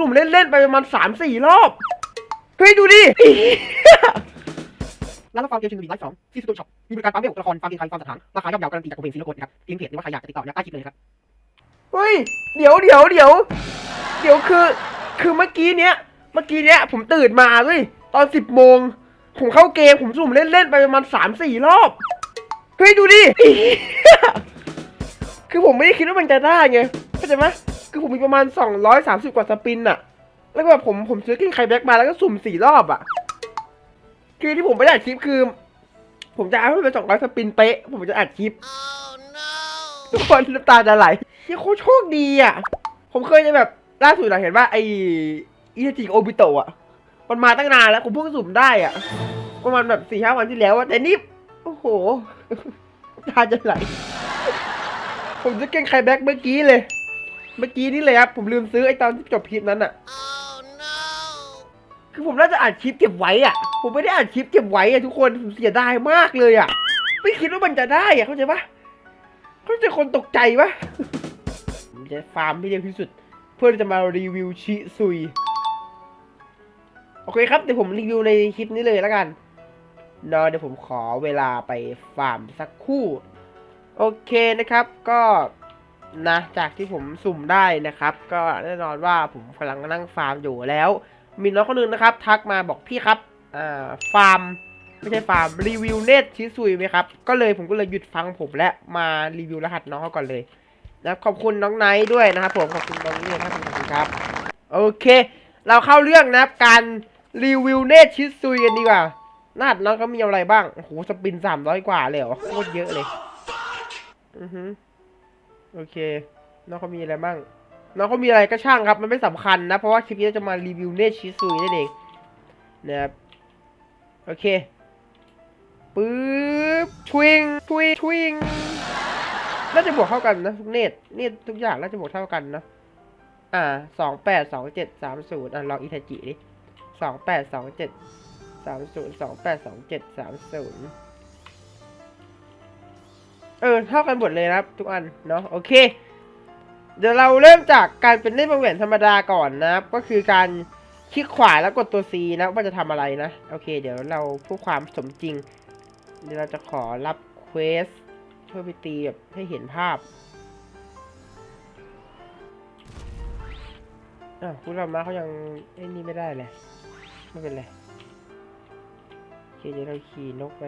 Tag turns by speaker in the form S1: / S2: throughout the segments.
S1: สุ่มเล่น ๆ ไปประมาณสามสี่รอบ เฮ้ย ดูดิร้านรับฟังเกมชิงมีไลฟ์สองที่สตูดิโอช็อปมีบริการปั๊มเบลละครฟังเกมไทยฟังสถานราคาย่อมเยาการันตีจากผมเองศิลปกฎนะครับลิงก์เพจหรือว่าใครอยากจะติดต่อเนี่ยใต้คลิปเลยครับเฮ้ย เดี๋ยวเดี๋ยวเดี๋ยวเดี๋ยวคือ คือเมื่อกี้เนี้ย เมื่อกี้เนี้ย ผมตื่นมาเว้ยตอนสิบโมง ผมเข้าเกม ผมสุ่มเล่น ๆ ไปประมาณสามสี่รอบ เฮ้ย ดูดิ คือผมไม่ได้คิดว่ามันจะได้ไงเข้าใจไหม คือผมมีประมาณสองร้อยสามสิบกว่าสปินอะแล้วก็แบบผมผมซื้อกิ้งไคแบ็กมาแล้วก็สุ่มสี่รอบอะคือที่ผมไม่ได้อัดคลิปคือ ผมจะเอาให้มันเป็นสองร้อยสปินเป๊ะ ผมจะอัดคลิปทุกคนน้ำตาจะไหลเฮียโคตรโชคดีอะผมเคยจะแบบล่าสุดเราเห็นว่าไออีจิโอบิโตะอะมันมาตั้งนานแล้วผมเพิ่งสุ่มได้อะประมาณแบบสี่ห้าวันที่แล้วอะแต่นี่โอ้โหน้ำตาจะไหลผมจะเก่งไคแบ็กเมื่อกี้เลย เมื่อกี้นี่เลยครับผมลืมซื้อไอตอนที่จบคลิปนั้นอะคือผมน่าจะอัดคลิปเก็บไว้อะผมไม่ได้อัดคลิปเก็บไว้อะทุกคนผมเสียดายมากเลยอะไม่คิดว่ามันจะได้อะเข้าใจปะเขาจะคนตกใจปะผมจะฟาร์มให้เร็วที่สุด เพื่อที่จะมารีวิวชิซุยโอเคครับเดี๋ยวผมรีวิวในคลิปนี้เลยแล้วกันเนาะเดี๋ยวผมขอเวลาไปฟาร์มสักครู่ โอเคนะครับก็ นะจากที่ผมสุ่มได้นะครับ ก็แน่นอนว่าผมกำลังนั่งฟาร์มอยู่แล้ว มีน้องคนหนึงนะครับ ทักมาบอกพี่ครับฟาร์มไม่ใช่ฟาร์มรีวิวเน็ตชิซุยไหมครับ ก็เลยผมก็เลยหยุดฟังผมและมารีวิวรหัสน้องเขาก่อนเลยนะขอบคุณน้องไนท์ด้วยนะครับผมขอบคุณน้องนี่นะครับขอบคุณครับ โอเค เราเข้าเรื่องนะครับการรีวิวเน็ตชิซุยกันดีกว่ารหัสน้องเขามีอะไรบ้างโอ้โหสปินสามร้อยกว่าเลยเหรอโคตรเยอะเลย อือฮึ โอเค น้องเขามีอะไรบ้าง น้องเขามีอะไรก็ช่างครับ มันไม่สำคัญนะ เพราะว่าคลิปนี้จะมารีวิวเนตชิซุยนั่นเองนะครับ โอเค ปึ๊บ ทวิง ทวิง ทวิง น่าจะบวกเท่ากันนะทุกเนตเนตทุกอย่างน่าจะบวกเท่ากันนะอ่าสองแปดสองเจ็ดสามศูนย์อะลองอิทาจิดิสองแปดสองเจ็ดสามศูนย์สองแปดสองเจ็ดสามศูนย์ เออเท่ากันหมดเลยนะครับ ทุกอันเนาะโอเค เดี๋ยวเราเริ่มจากการเป็นเล่นวงแหวนธรรมดาก่อนนะครับ ก็คือการคลิกขวาแล้วกดตัว C นะว่าจะทำอะไรนะ โอเค เดี๋ยวเราเพื่อความสมจริง เดี๋ยวเราจะขอรับเควสเพื่อไปตีแบบให้เห็นภาพอะคุณรามาเขายังไอ้นี่ไม่ได้เลย ไม่เป็นไรโอเคเดี๋ยวเราขี่นกไป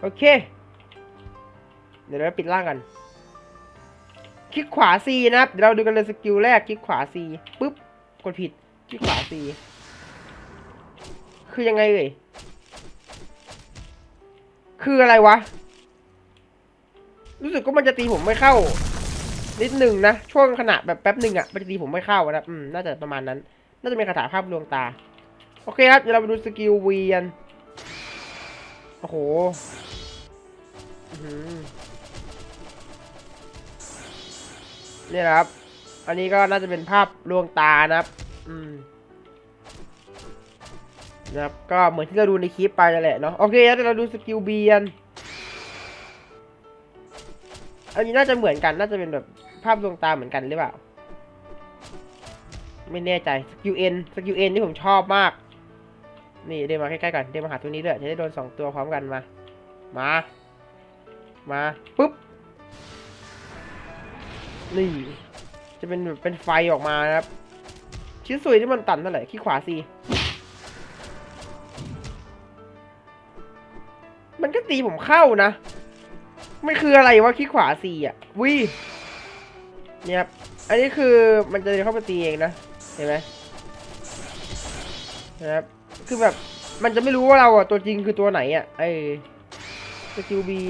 S1: โอเค เดี๋ยวเราปิดล่างกันคลิกขวา C นะครับเดี๋ยวเราดูกันเลยสกิลแรกคลิกขวา C ปุ๊บกดผิดคลิกขวา C คือยังไงเอ่ยคืออะไรวะ รู้สึกว่ามันจะตีผมไม่เข้า นิดหนึ่งนะ ช่วงขณะแบบแป๊บหนึ่งอะมันจะตีผมไม่เข้านะอืมน่าจะประมาณนั้น น่าจะเป็นคาถาภาพลวงตา โอเคครับเดี๋ยวเราไปดูสกิลเวียนโอ้โห นี่นะครับ อันนี้ก็น่าจะเป็นภาพลวงตานะครับ อืมนะครับ ก็เหมือนที่เราดูในคลิปไปนั่นแหละเนาะ โอเคแล้วเดี๋ยวเราดูสกิลเบียน อันนี้น่าจะเหมือนกัน น่าจะเป็นแบบภาพลวงตาเหมือนกันหรือเปล่า ไม่แน่ใจ สกิลเอ็น สกิลเอ็นที่ผมชอบมาก นี่เดินมาใกล้ๆก่อน เดินมาหาตัวนี้ด้วย จะได้โดนสองตัวพร้อมกันมา มา มาปุ๊บ นี่ จะเป็นแบบเป็นไฟออกมานะครับ ชิ้นส่วนที่มันตันเท่าไหร่ขี้ขวาสิมันก็ตีผมเข้านะ มันคืออะไรวะขี้ขวาสีอะวิเนี่ยครับอันนี้คือมันจะเดินเข้ามาตีเองนะ เห็นไหมนะครับ คือแบบมันจะไม่รู้ว่าเราอะตัวจริงคือตัวไหนอะไอ้สกิลบี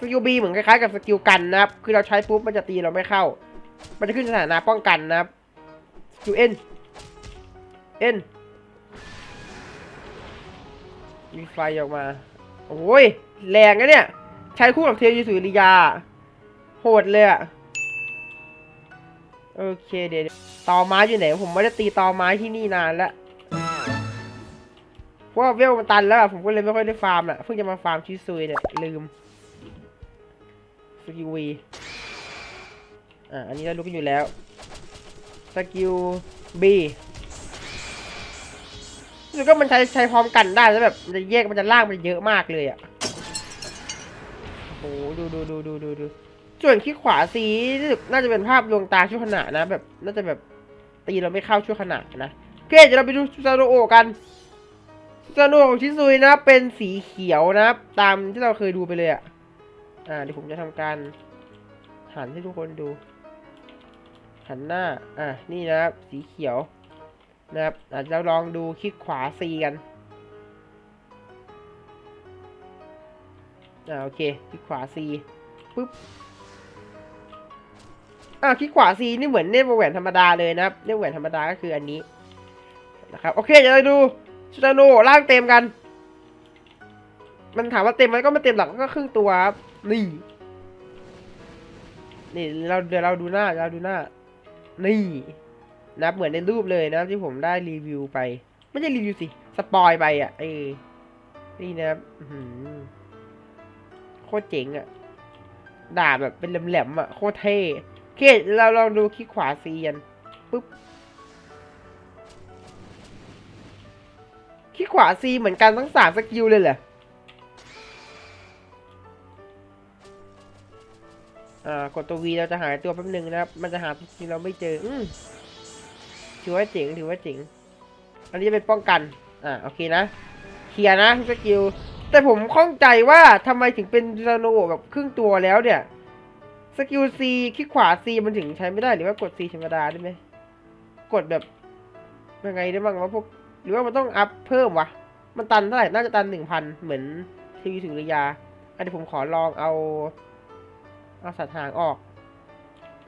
S1: สกิลบีเหมือนคล้ายๆกับสกิลกันนะครับ คือเราใช้ปุ๊บมันจะตีเราไม่เข้า มันจะขึ้นสถานะป้องกันนะครับ สกิลเอ็นเอ็นมีไฟออกมา โอ้ย แรงนะเนี่ย ใช้คู่กับเทยูสุริยา โหดเลยอะโอเคเดี๋ยวตอไม้อยู่ไหน ผมไม่ได้ตีตอไม้ที่นี่นานแล้วเพราะว่าเวลมันตันแล้วผมก็เลยไม่ค่อยได้ฟาร์มอะเพิ่งจะมาฟาร์มชิซุยเนี่ยลืม กิลวีอ่าอันนี้เรารู้กันอยู่แล้วสกิลบีรู้ก็มันใช้ใช้พร้อมกันได้แล้วแบบมันจะแยกมันจะลากมันเยอะมากเลยอะโอ้โหดูดูดูดูดูดูส่วนที่ขวาซีรู้สึกน่าจะเป็นภาพดวงตาชั่วขณะนะแบบน่าจะแบบตีเราไม่เข้าชั่วขณะนะโอเคเดี๋ยวเราไปดูซาโนโอกันซูซาโนของชิซุยนะเป็นสีเขียวนะตามที่เราเคยดูไปเลยอะ อ่าเดี๋ยวผมจะทำการหันให้ทุกคนดู หันหน้า อะนี่นะครับ สีเขียว นะครับอาจจะลองดูคลิกขวา C กัน อ่าโอเคคลิกขวา C ปุ๊บอ่าคลิกขวา C นี่เหมือนเล่นแหวนธรรมดาเลยนะครับเนแหวนธรรมดาก็คืออันนี้นะครับโอเคเดี๋ยวเราดูซูซาโนร่างเต็มกัน มันถามว่าเต็มไหมก็ไม่เต็มหรอกก็ครึ่งตัวครับ นี่ นี่เราเดี๋ยวเราดูหน้าเราดูหน้า นี่นับเหมือนในรูปเลยนะที่ผมได้รีวิวไป ไม่ใช่รีวิวสิ สปอยไปอะเออนี่นะครับอื้อหือโคตรเจ๋งอะดาบแบบเป็นแหลมๆอะโคตรเท่เคเราลองดูคลิกขวาซีกันปุ๊บคลิกขวาซีเหมือนกันทั้งสามสกิลเลยเหรอ อ่ากดตัววีเราจะหายตัวแป๊บหนึงนะครับ มันจะหาจริงเราไม่เจอ อืมถือว่าเจ๋งถือว่าเจ๋ง อันนี้จะเป็นป้องกัน อ่าโอเคนะเคลียร์นะสกิล แต่ผมข้องใจว่าทำไมถึงเป็นซาโนแบบครึ่งตัวแล้วเนี่ยสกิลซีคลิกขวาซีมันถึงใช้ไม่ได้หรือว่ากดซีธรรมดาได้ไหมกดแบบยังไงได้บ้างว่าพวกหรือว่ามันต้องอัพเพิ่มวะมันตันเท่าไหร่น่าจะตันหนึ่งพันเหมือนทีวีสุริยา อันนี้ผมขอลองเอา เอาสัตว์หางออก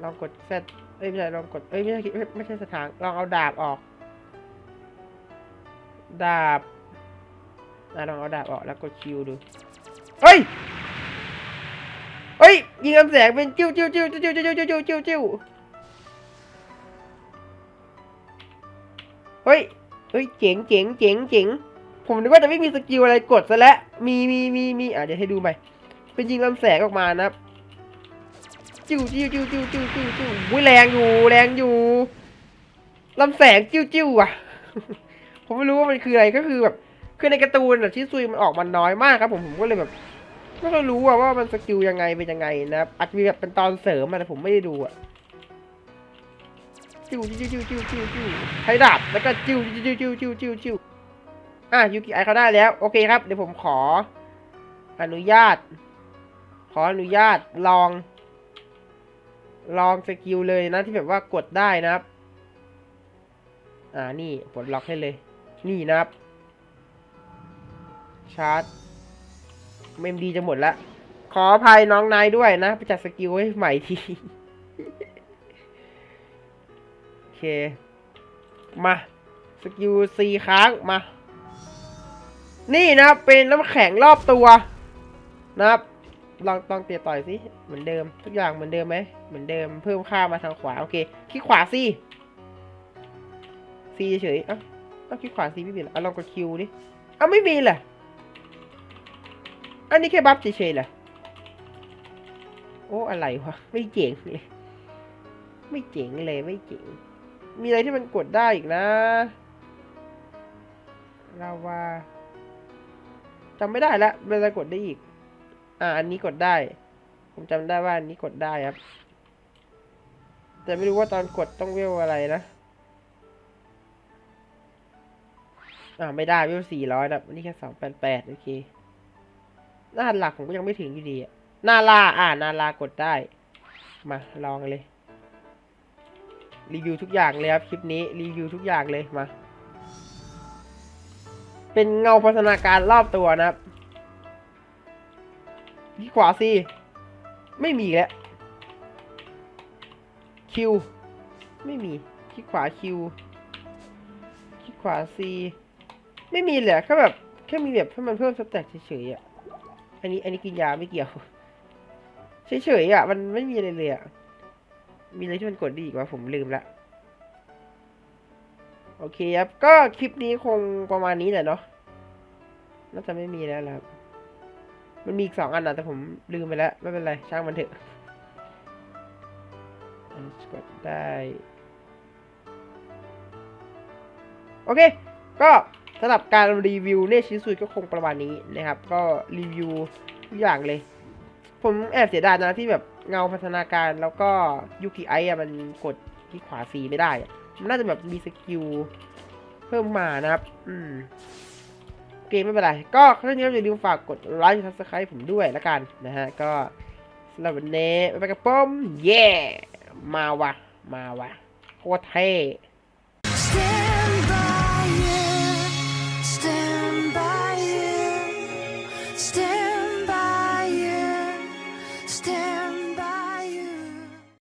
S1: ลองกดเซตเอ้ยไม่ใช่ลองกดเอ้ยไม่ใช่ไม่ไม่ใช่สัตว์หางลองเอาดาบออก ดาบอะลองเอาดาบออกแล้วกดคิวดูเฮ้ยเฮ้ยยิงลำแสงเป็นจิ้วจิ้วจิ้วจิ้วจิ้วจิ้วจิ้วจิ้วจิ้วเฮ้ย เฮ้ย เจ๋งเจ๋งเจ๋งเจ๋งผมนึกว่าจะไม่มีสกิลอะไรกดซะแล้ว มีมีมีมีอะเดี๋ยวให้ดูใหม่ เป็นยิงลำแสงออกมานะครับ จิ้วจิ้วจิ้วจิ้วจิ้วจิ้วจิ้วอุ้ยแรงอยู่แรงอยู่ลำแสงจิ้วจิ้วอะ ผมไม่รู้ว่ามันคืออะไรก็คือแบบคือในการ์ตูนอะชิซุยมันออกมาน้อยมากครับผมผมก็เลยแบบไม่ค่อยรู้อะว่ามันสกิลยังไงเป็นยังไงนะครับอาจจะมีแบบเป็นตอนเสริมอะแต่ผมไม่ได้ดูอะจิ้วจิ้วจิ้วจิ้วจิ้วจิ้วใช้ดาบแล้วก็จิ้วจิ้วจิ้วจิ้วจิ้วจิ้วอะยูกิไอเขาได้แล้ว โอเคครับ เดี๋ยวผมขอ อนุญาต ขออนุญาตลอง ลองสกิลเลยนะที่แบบว่ากดได้นะครับ อ่านี่ปลดล็อกให้เลย นี่นะครับ ชาร์จเมมดีจะหมดละขออภัยน้องนายด้วยนะ ไปจัดสกิลให้ใหม่ทีโอเค มา สกิลซีค้างมา นี่นะเป็นน้ำแข็งรอบตัวนะครับ ลองลองเตะต่อยสิเหมือนเดิม ทุกอย่างเหมือนเดิมไหมเหมือนเดิมเพิ่มค่ามาทางขวาโอเคคลิกขวาสิซีเฉยเอ้าเอ้าคลิกขวาซีไม่มีเหรออะลองกดคิวดิเอ้าไม่มีเหรออันนี้แค่บัฟเฉยๆเหรอโอ้อะไรวะไม่เจ๋งเลย ไม่เจ๋งเลยไม่เจ๋งมีอะไรที่มันกดได้อีกนะเราว่าจำไม่ได้แล้วเวลากดได้อีก อ่า อันนี้กดได้ ผมจำได้ว่าอันนี้กดได้ครับ แต่ไม่รู้ว่าตอนกดต้องเวลอะไรนะ อ่า ไม่ได้เวลสี่ร้อยนะนี่แค่สองแปดแปดโอเค หน้าหลักผมก็ยังไม่ถึงอยู่ดีอะนาลาอ่านาลากดได้ มาลองเลย รีวิวทุกอย่างเลยครับคลิปนี้รีวิวทุกอย่างเลยมาเป็นเงาพัฒนาการรอบตัวนะครับ ขวาสิไม่มีแล้วคิวไม่มีที่ขวาคิวที่ขวาซีไม่มีเลยแค่แบบแค่มีแบบให้มันเพิ่มสแต็กเฉยๆอะอันนี้อันนี้กินยาไม่เกี่ยวเฉยๆอะมันไม่มีอะไรเลยอะมีอะไรที่มันกดด้อีกวะผมลืมละโอเคครับ ก็คลิปนี้คงประมาณนี้แหละเนาะน่าจะไม่มีแล้วล่ะครับ มันมีอีกสองอันนะแต่ผมลืมไปแล้ว ไม่เป็นไร ช่างมันเถอะกดได้ โอเค ก็สำหรับการรีวิวเนชิสุยก็คงประมาณนี้นะครับ ก็รีวิวทุกอย่างเลย ผมแอบเสียดายนะที่แบบเงาพัฒนาการแล้วก็ยูกิไออะมันกดที่ขวาซีไม่ได้ มันน่าจะแบบมีสกิลเพิ่มมานะครับ อืม เกมไม่เป็นไร ก็ถ้าอย่างนี้อย่าลืมฝากกดไลค์ซับสไครป์ผมด้วยละกันนะฮะ ก็สำหรับวันนี้ไปกับผมเย่มาวะมาวะโคตรเท่